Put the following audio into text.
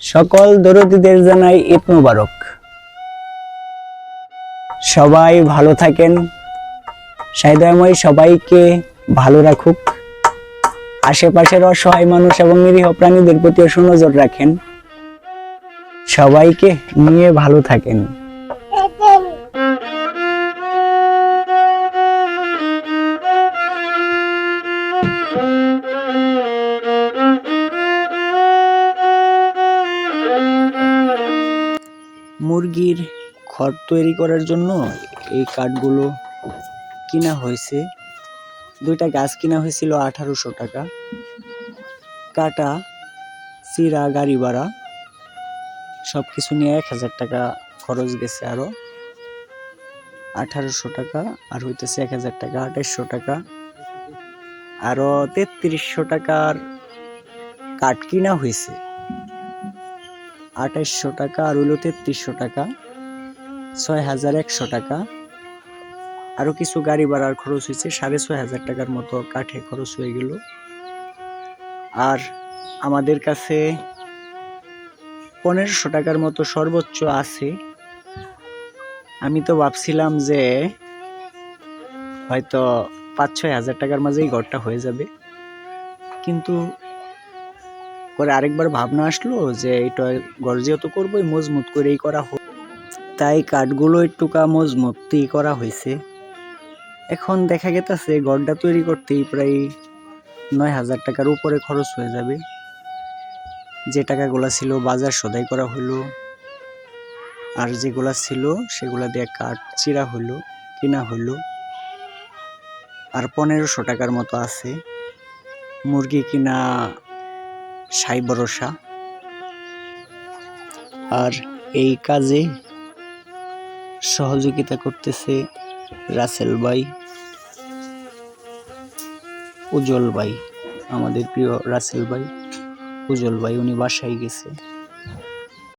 সকল দরদিদের জানাই ঈদ মুবারক। সবাই ভালো থাকেন সাইদাময় সবাইকে ভালো রাখুক। আশেপাশের অসহায় মানুষ এবং নিরীহ প্রাণীদের প্রতিও সুনজর রাখেন। সবাইকে নিয়ে ভালো থাকেন। মুরগির ঘর তৈরি করার জন্য এই কাঠগুলো কিনা হয়েছে। দুইটা গাছ কিনা হয়েছিল আঠারোশো টাকা। কাটা, চিরা, গাড়ি ভাড়া সব কিছু নিয়ে এক হাজার টাকা খরচ গেছে আরও আঠারোশো টাকা আর হইতেছে এক হাজার টাকা, আঠাইশশো টাকা। আরও তেত্রিশশো টাকার কাঠ কিনা হয়েছে। আঠাইশশো টাকা আর হইল তেত্রিশশো টাকা, ছয় হাজার একশো টাকা। আরও কিছু গাড়ি ভাড়ার খরচ হয়েছে, সাড়ে ছয় হাজার টাকার মতো কাঠে খরচ হয়ে গেল। আর আমাদের কাছে পনেরোশো টাকার মতো সর্বোচ্চ আছে। আমি তো ভাবছিলাম যে হয়তো পাঁচ ছয় হাজার টাকার মাঝেই ঘরটা হয়ে যাবে। কিন্তু পরে আরেকবার ভাবনা আসলো যে এটা ঘর যেহেতু করবোই, মজবুত করেই করা হোক। তাই কাঠগুলো একটুকা মজবুতই করা হয়েছে এখন দেখা গেতেছে ঘরটা তৈরি করতেই প্রায় নয় হাজার টাকার উপরে খরচ হয়ে যাবে। যে টাকাগুলা ছিল বাজার সদাই করা হলো আর যেগুলা ছিল সেগুলা দিয়ে কাঠ চিরা হলো কিনা হলো আর পনেরোশো টাকার মতো আছে। মুরগি কিনা সাই ভরসা। আর এই কাজে সহযোগিতা করতেছে রাসেল ভাই, উজ্জ্বল ভাই, আমাদের প্রিয় রাসেল ভাই, উজ্জ্বল ভাই, উনি বাসায় গেছে।